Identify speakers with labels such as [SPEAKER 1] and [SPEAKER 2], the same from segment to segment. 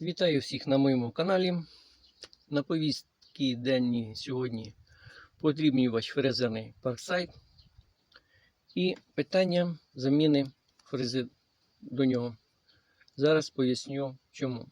[SPEAKER 1] Вітаю всіх на моєму каналі. На повістці денні сьогодні подрібнювач фрезерний парксайд і питання заміни фрези до нього. Зараз поясню чому.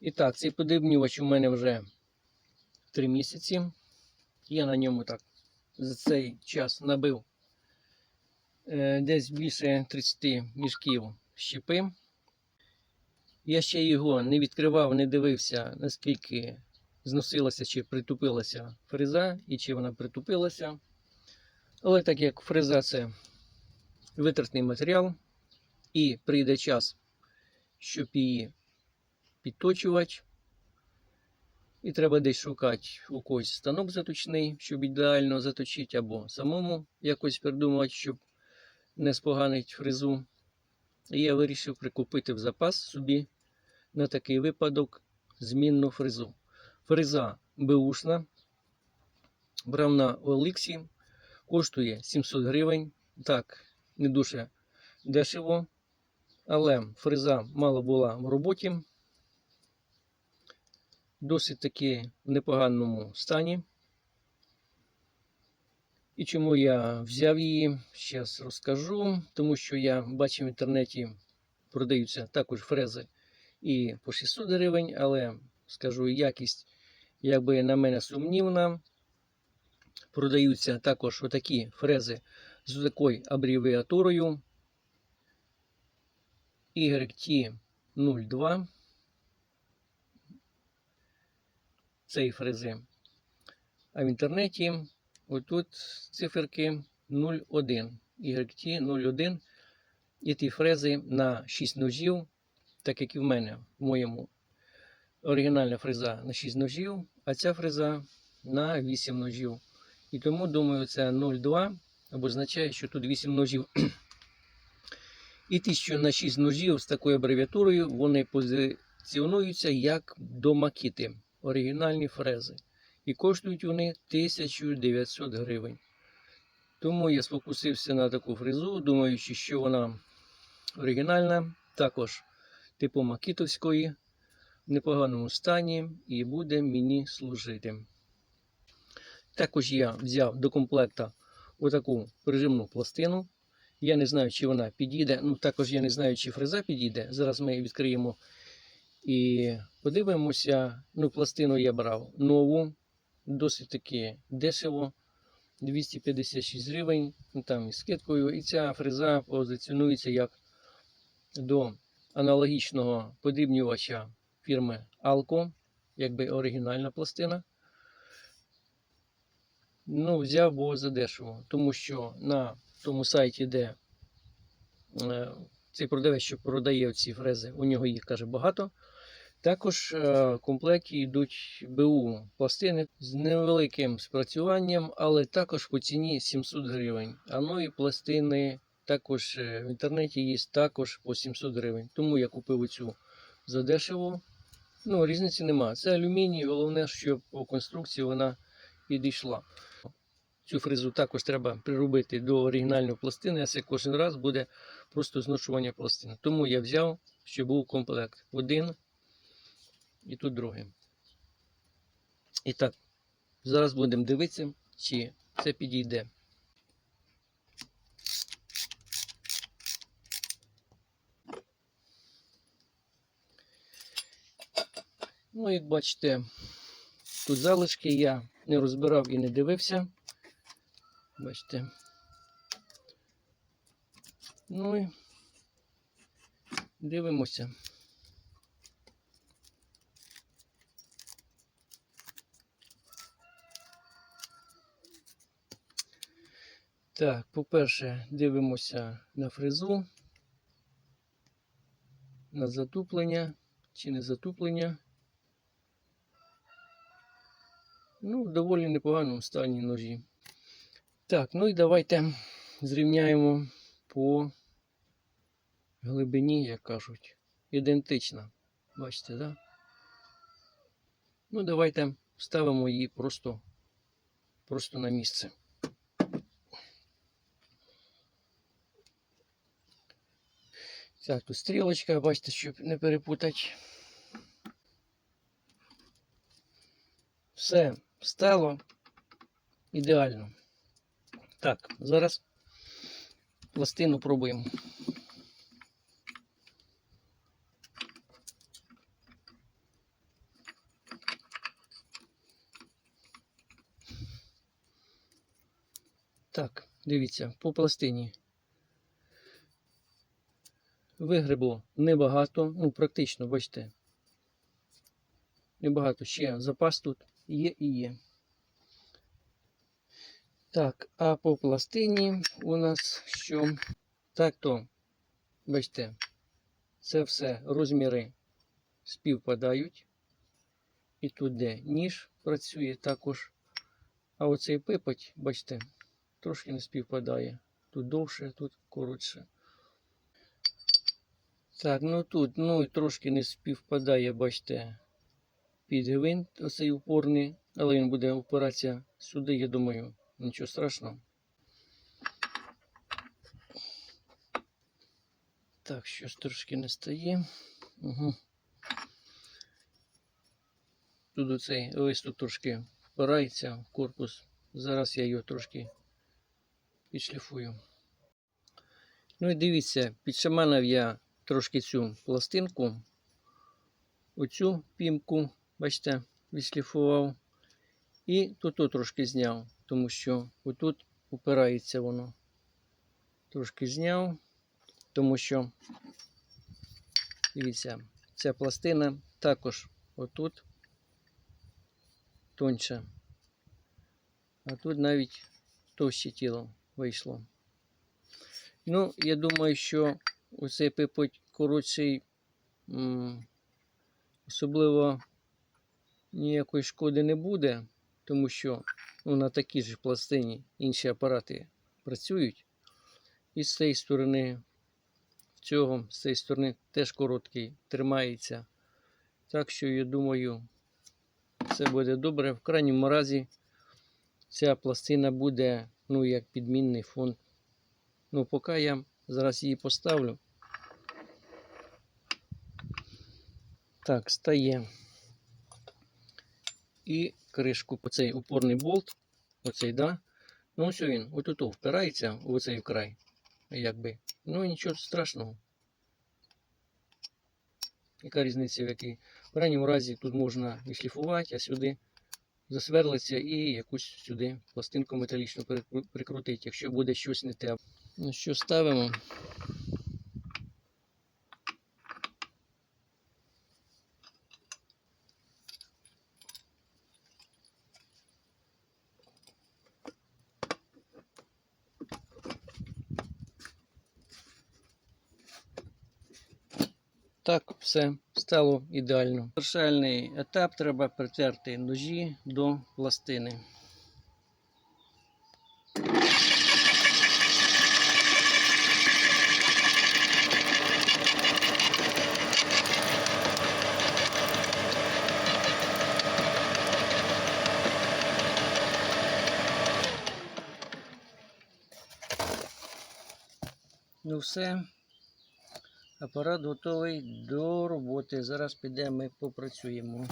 [SPEAKER 1] І так, цей подрібнювач у мене вже 3 місяці. Я на ньому так за цей час набив е, десь більше 30 мішків щепи. Я ще його не відкривав, не дивився, наскільки зносилася чи притупилася фреза і чи вона притупилася. Але так як фреза це витратний матеріал, і прийде час, щоб її підточувати, і треба десь шукати у когось станок заточний, щоб ідеально заточити, або самому якось придумати, щоб не споганити фрезу. І я вирішив прикупити в запас собі на такий випадок змінну фрезу. Фреза беушна, брав на Оліксі, коштує 700 гривень. Так, не дуже дешево, але фреза мало була в роботі. Досить таки в непоганому стані. І чому я взяв її, зараз розкажу, тому що я бачив в інтернеті продаються також фрези і по 600 гривень, але скажу, якість, якби на мене сумнівна. Продаються також отакі фрези з такою абревіатурою YT02. Цієї фрези. А в інтернеті отут циферки 01. YT01. І ті фрези на 6 ножів так як і в мене, в моєму оригінальна фреза на 6 ножів, а ця фреза на 8 ножів. І тому, думаю, це 0,2 обозначає, що тут 8 ножів. І ті, що на 6 ножів з такою абревіатурою, вони позиціонуються як до макіти, оригінальні фрези. І коштують вони 1900 гривень. Тому я спокусився на таку фрезу, думаючи, що вона оригінальна. Також типу Макітовської в непоганому стані і буде мені служити. Також я взяв до комплекта отаку прижимну пластину. Я не знаю, чи вона підійде. Ну, також я не знаю, чи фреза підійде. Зараз ми її відкриємо і подивимося. Ну, пластину я брав нову, досить таки дешево. 256 гривень, ну, там із скидкою. І ця фреза позиціонується як до аналогічного подрібнювача фірми Alco, якби оригінальна пластина. Ну, взяв бо задешево, тому що на тому сайті, де е, цей продавець, що продає ці фрези, у нього їх каже багато. Також е, в комплекті йдуть БУ пластини з невеликим спрацюванням, але також по ціні 700 гривень. А ну і пластини також е, в інтернеті є також по 700 гривень. Тому я купив цю задешево. Ну, різниці нема. Це алюміній, головне, щоб по конструкції вона підійшла. Цю фрезу також треба приробити до оригінальної пластини, а це кожен раз буде просто зношування пластини. Тому я взяв, щоб був комплект один і тут другий. І так, зараз будемо дивитися, чи це підійде. Ну, як бачите, тут залишки я не розбирав і не дивився. Бачите. Ну і дивимося. Так, по-перше, дивимося на фрезу, на затуплення чи не затуплення. Ну, в доволі непоганому стані ножі. Так, ну і давайте зрівняємо по глибині, як кажуть. Ідентично. Бачите, так? Да? Ну, давайте ставимо її просто, просто на місце. Так, тут стрілочка, бачите, щоб не перепутати. Все стало ідеально. Так, зараз пластину пробуємо. Так, дивіться, по пластині. Вигребло небагато, ну, практично, бачите. Небагато ще запас тут є і є. Так, а по пластині у нас що? Так то, бачите, це все розміри співпадають. І тут, де ніж працює також. А оцей пипать, бачите, трошки не співпадає. Тут довше, тут коротше. Так, ну тут, ну і трошки не співпадає, бачите, під гвинт, оцей упорний, але він буде опиратися сюди, я думаю, нічого страшного. Так, щось трошки не стає. Угу. Тут оцей лист тут трошки впирається в корпус. Зараз я його трошки підшліфую. Ну і дивіться, підшаманив я трошки цю пластинку, оцю пімку, бачите, відшліфував. І тут трошки зняв, тому що отут упирається воно. Трошки зняв, тому що, дивіться, ця пластина також отут тоньше. А тут навіть товще тіло вийшло. Ну, я думаю, що оцей пипоть коротший, особливо ніякої шкоди не буде, тому що ну, на такій ж пластині інші апарати працюють. І з цієї сторони, цього, з цієї сторони теж короткий, тримається. Так що, я думаю, все буде добре. В крайньому разі ця пластина буде, ну, як підмінний фонд. Ну, поки я зараз її поставлю. Так, стає. І кришку по цей упорний болт. Оцей, да? Ну, ось він, отут впирається в оцей край. Якби. Ну, нічого страшного. Яка різниця в якій? В крайньому разі тут можна відшліфувати, а сюди засверлиться і якусь сюди пластинку металічну прикрутити, якщо буде щось не те. Ну що, ставимо. Так, все стало ідеально. Завершальний етап треба притерти ножі до пластини. Ну все. Апарат готовий до роботи. Зараз підемо і попрацюємо.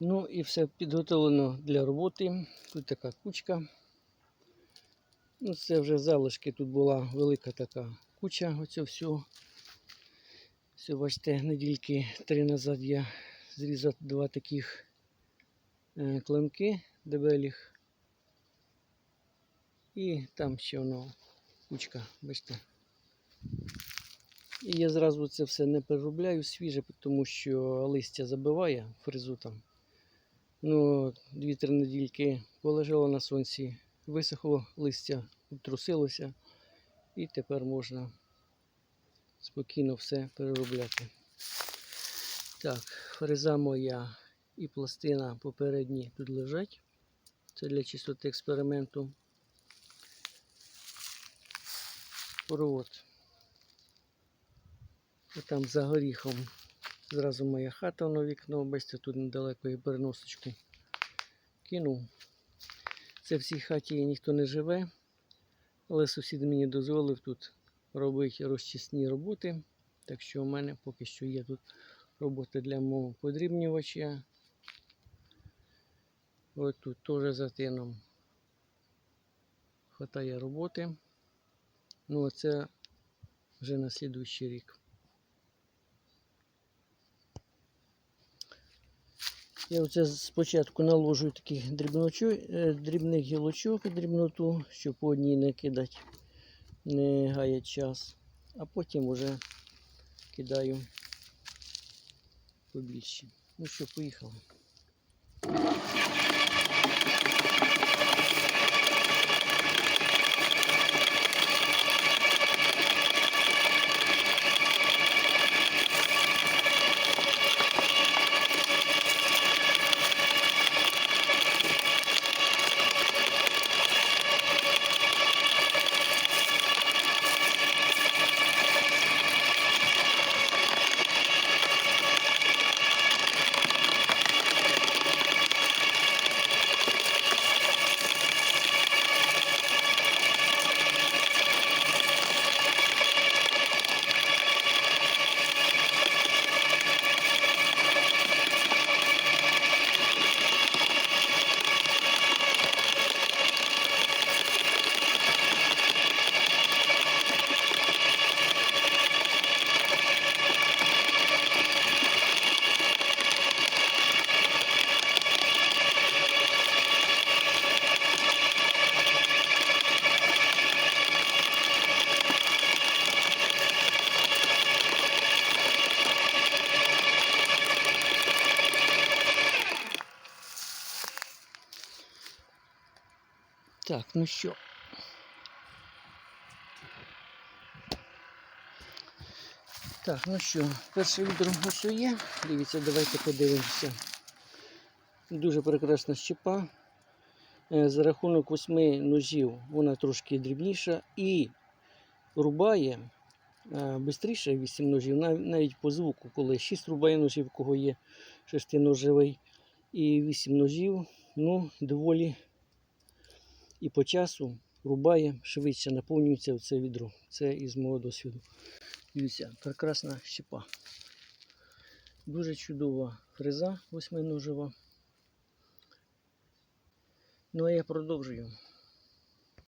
[SPEAKER 1] Ну і все підготовлено для роботи. Тут така кучка. Ну, це вже залишки. Тут була велика така куча. Оце все. Все, бачите, недільки три назад я зрізав два таких е, клемки дебелих. І там ще воно кучка, бачите. І я зразу це все не переробляю свіже, тому що листя забиває фрезу там. Ну, 2-3 недільки полежало на сонці, висохло листя, обтрусилося, і тепер можна спокійно все переробляти. Так, фреза моя і пластина попередні тут лежать. Це для чистоти експерименту. Провод. Там за горіхом зразу моя хата на вікно, бачите, тут недалеко і переносочку кинув. Це в цій хаті ніхто не живе, але сусід мені дозволив тут робити розчисні роботи. Так що у мене поки що є тут робота для мого подрібнювача. Ось тут теж за тином хватає роботи. Ну, а це вже на слідуючий рік. Я оце спочатку наложу таких е, дрібних гілочок, дрібноту, щоб по одній не кидати, не гаяти час, а потім вже кидаю побільше. Ну що, поїхали. Так, ну що. Так, ну що, відро ось є. Дивіться, давайте подивимося. Дуже прекрасна щепа. Е, За рахунок восьми ножів вона трошки дрібніша і рубає швидше 8 ножів, навіть по звуку, коли 6 рубає ножів, кого є шестиножевий, і 8 ножів, ну, доволі і по часу рубає швидше, наповнюється це відро. Це із мого досвіду. Дивіться, прекрасна щепа. Дуже чудова фреза восьминожева. Ну а я продовжую.